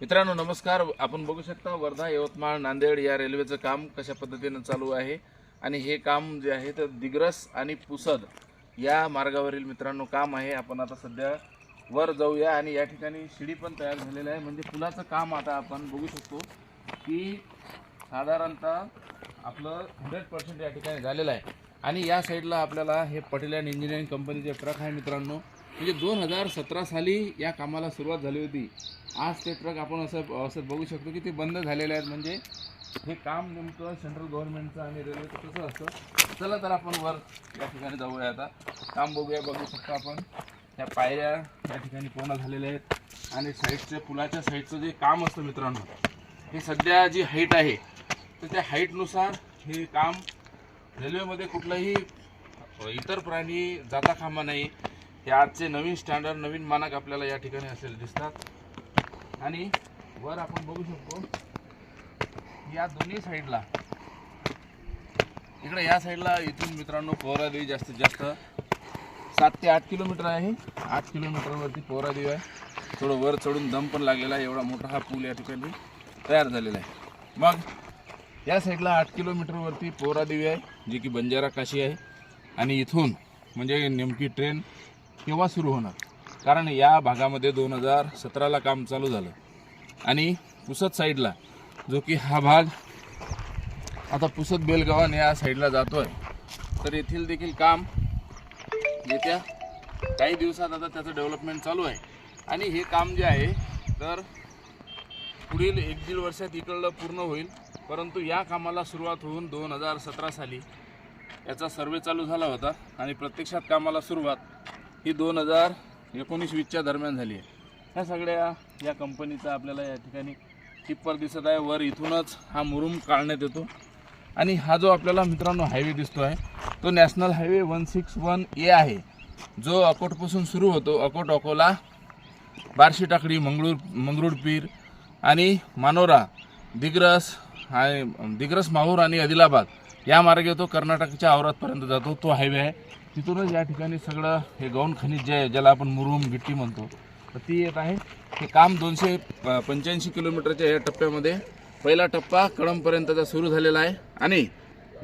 मित्रांनो नमस्कार. आपण बघू शकता वर्धा यवतमाळ नांदेड या रेल्वेचं काम कशा पद्धतीनं चालू आहे आणि हे काम जे आहे तर दिग्रस आणि पुसद या मार्गावरील मित्रांनो काम आहे. आपण आता सध्या वर जाऊया आणि या ठिकाणी शिडी पण तयार झालेलं आहे. म्हणजे पुलाचं काम आता आपण बघू शकतो की साधारणतः आपलं हंड्रेड पर्सेंट या ठिकाणी झालेलं आहे. आणि या साईडला आपल्याला हे पटेल अँड इंजिनिअरिंग कंपनीचे ट्रक आहे मित्रांनो. म्हणजे दोन हजार सतरा साली या कामाला सुरुवात झाली होती. आज ते ट्रक आपण असं असं बघू शकतो की ते बंद झालेले आहेत. म्हणजे हे काम नेमकं सेंट्रल गव्हर्नमेंटचं आणि रेल्वेचं कसं असतं? चला तर आपण वर या ठिकाणी जाऊया आता. काम बघूया बघू शकतो आपण. त्या पायऱ्या या ठिकाणी पूर्ण झालेल्या आहेत. आणि साईडच्या पुलाच्या साईडचं जे काम असतं मित्रांनो हे सध्या जी हाईट आहे तर त्या हाईटनुसार हे काम रेल्वेमध्ये कुठलंही इतर प्राणी जाता कामा नाही. हे आजचे नवीन स्टँडर्ड नवीन मानक आपल्याला या ठिकाणी असलेले दिसतात. आणि वर आपण बघू शकतो या दोन्ही साईडला इकडे या साईडला इथून मित्रांनो पोहरादेवी जास्तीत जास्त सात ते आठ किलोमीटर आहे. आठ किलोमीटरवरती पोहरादेवी आहे. थोडं वर चढून दम पण लागलेला आहे. एवढा मोठा हा पूल या ठिकाणी तयार झालेला आहे. मग या साईडला आठ किलोमीटरवरती पोहरादेवी आहे जी की बंजारा काशी आहे. आणि इथून म्हणजे नेमकी ट्रेन केव्हा सुरू होणार? कारण या भागामध्ये दोन हजार सतराला काम चालू झालं. आणि पुसद साईडला जो की हा भाग आता पुसद बेलगावान या साईडला जातो आहे तर येथील देखील काम येत्या काही दिवसात आता त्याचं डेव्हलपमेंट चालू आहे. आणि हे काम जे आहे तर पुढील एक दीड वर्षात इकडलं पूर्ण होईल. परंतु या कामाला सुरुवात होऊन दोन हजार सतरा साली याचा सर्वे चालू झाला होता. आणि प्रत्यक्षात कामाला सुरुवात ही दोन हजार एकोणीस वीसच्या दरम्यान झाली आहे. ह्या सगळ्या या कंपनीचा आपल्याला या ठिकाणी टिप्पर दिसत आहे. वर इथूनच हा मुरुम काढण्यात येतो. आणि हा जो आपल्याला मित्रांनो हायवे दिसतो आहे तो national highway one six one A आहे. जो अकोटपासून सुरू होतो. अकोट अकोला बार्शी टाकडी मंगळूर मंगरुळपीर आणि मानोरा दिग्रस आणि दिग्रस माहूर आणि आदिलाबाद या मार्गे तो कर्नाटकच्या आवरातपर्यंत जातो. तो हायवे आहे. तिथूनच या ठिकाणी सगळं हे गौण खनिज जे आहे ज्याला आपण मुरुम गिट्टी म्हणतो तर ती येत आहे. हे काम दोनशे पंच्याऐंशी किलोमीटरच्या या टप्प्यामध्ये पहिला टप्पा कळमपर्यंतचा सुरू झालेला आहे. आणि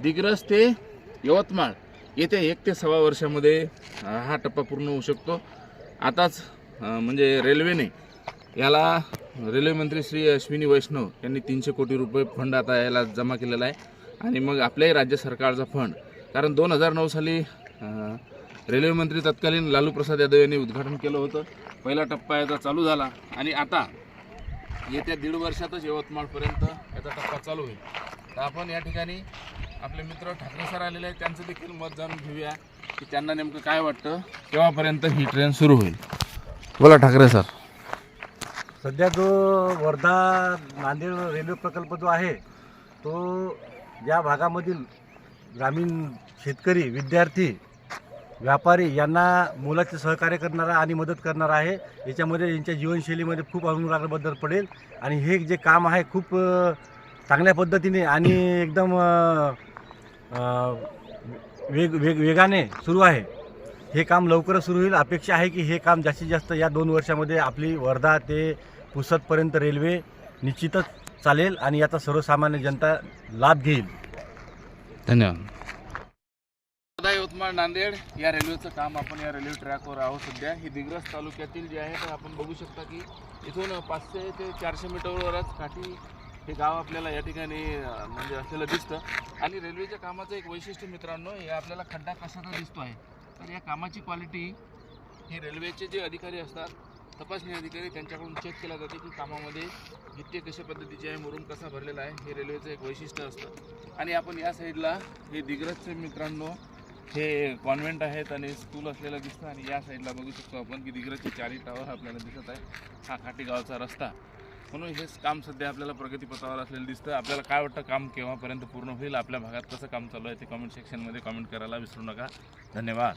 दिग्रस ते यवतमाळ येत्या एक ते सव्वा वर्षामध्ये हा टप्पा पूर्ण होऊ शकतो. आताच म्हणजे रेल्वेने याला रेल्वे मंत्री श्री अश्विनी वैष्णव यांनी तीनशे कोटी रुपये फंड आता याला जमा केलेला आहे. आणि मग आपल्याही राज्य सरकारचा फंड. कारण दोन हजार नऊ साली रेल्वे मंत्री तत्कालीन लालू प्रसाद यादव यांनी उद्घाटन केलं होतं. पहिला टप्पा याचा चालू झाला आणि आता येत्या दीड वर्षातच यवतमाळपर्यंत याचा टप्पा चालू होईल. तर आपण या ठिकाणी आपले मित्र ठाकरे सर आलेले आहेत त्यांचं देखील मत जाणून घेऊया की त्यांना नेमकं काय वाटतं केव्हापर्यंत ही ट्रेन सुरू होईल. बोला ठाकरे सर. सध्या जो वर्धा नांदेड रेल्वे प्रकल्प जो आहे तो या भागामधील ग्रामीण शेतकरी विद्यार्थी व्यापारी यांना मोलाचे सहकार्य करणारा आणि मदत करणारा आहे. याच्यामध्ये यांच्या जीवनशैलीमध्ये खूप अनुरागाबद्दल बदल पडेल. आणि हे जे काम आहे खूप चांगल्या पद्धतीने आणि एकदम वेग वेग वेगाने सुरू आहे. हे काम लवकरच सुरू होईल. अपेक्षा आहे की हे काम जास्तीत जास्त या दोन वर्षामध्ये आपली वर्धा ते पुसदपर्यंत रेल्वे निश्चितच चालेल आणि याचा सर्वसामान्य जनता लाभ घेईल. धन्यवाद. यवतमाळ नांदेड या रेल्वेचं काम आपण या रेल्वे ट्रॅकवर आहोत सध्या. ही दिग्रस तालुक्यातील जे आहे तर आपण बघू शकता की इथून पाचशे ते चारशे मीटरवरच काठी हे गाव आपल्याला या ठिकाणी म्हणजे असलेलं दिसतं. आणि रेल्वेच्या कामाचं एक वैशिष्ट्य मित्रांनो हे आपल्याला खड्डा कशाचा दिसतो आहे तर या कामाची क्वालिटी हे रेल्वेचे जे अधिकारी असतात तपासणी अधिकारी त्यांच्याकडून चेक केला जाते की कामामध्ये गिट्टे कशा पद्धतीचे आहे मुरुम कसा भरलेला आहे हे रेल्वेचं एक वैशिष्ट्य असतं. आणि आपण या साईडला हे दिग्रजचे मित्रांनो हे कॉन्व्हेंट आहेत आणि स्कूल असलेलं दिसतं आणि या साईडला बघू शकतो आपण की दिग्रजचे चारी टावर आपल्याला दिसत आहे. हा खाटीगावचा रस्ता. म्हणून हेच काम सध्या आपल्याला प्रगतीपथावर असलेलं दिसतं. आपल्याला काय वाटतं काम केव्हापर्यंत पूर्ण होईल? आपल्या भागात कसं काम चालू आहे ते कमेंट सेक्शनमध्ये कमेंट करायला विसरू नका. धन्यवाद.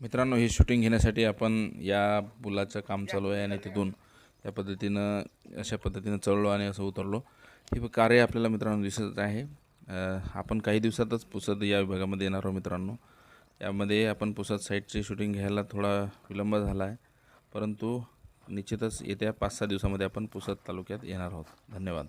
मित्रांनो ही शूटिंग घेण्यासाठी आपण या पुलाचं काम चालू आहे आणि तिथून त्या पद्धतीनं अशा पद्धतीनं चढलो आणि असं उतरलो. हे कार्य आपल्याला मित्रांनो दिसत आहे. आपण काही दिवसातच पुसद या विभागामध्ये येणार आहोत मित्रांनो. यामध्ये आपण पुसद साईटची शूटिंग घ्यायला थोडा विलंब झाला आहे परंतु निश्चितच येत्या पाच सहा दिवसामध्ये आपण पुसद तालुक्यात येणार आहोत. धन्यवाद.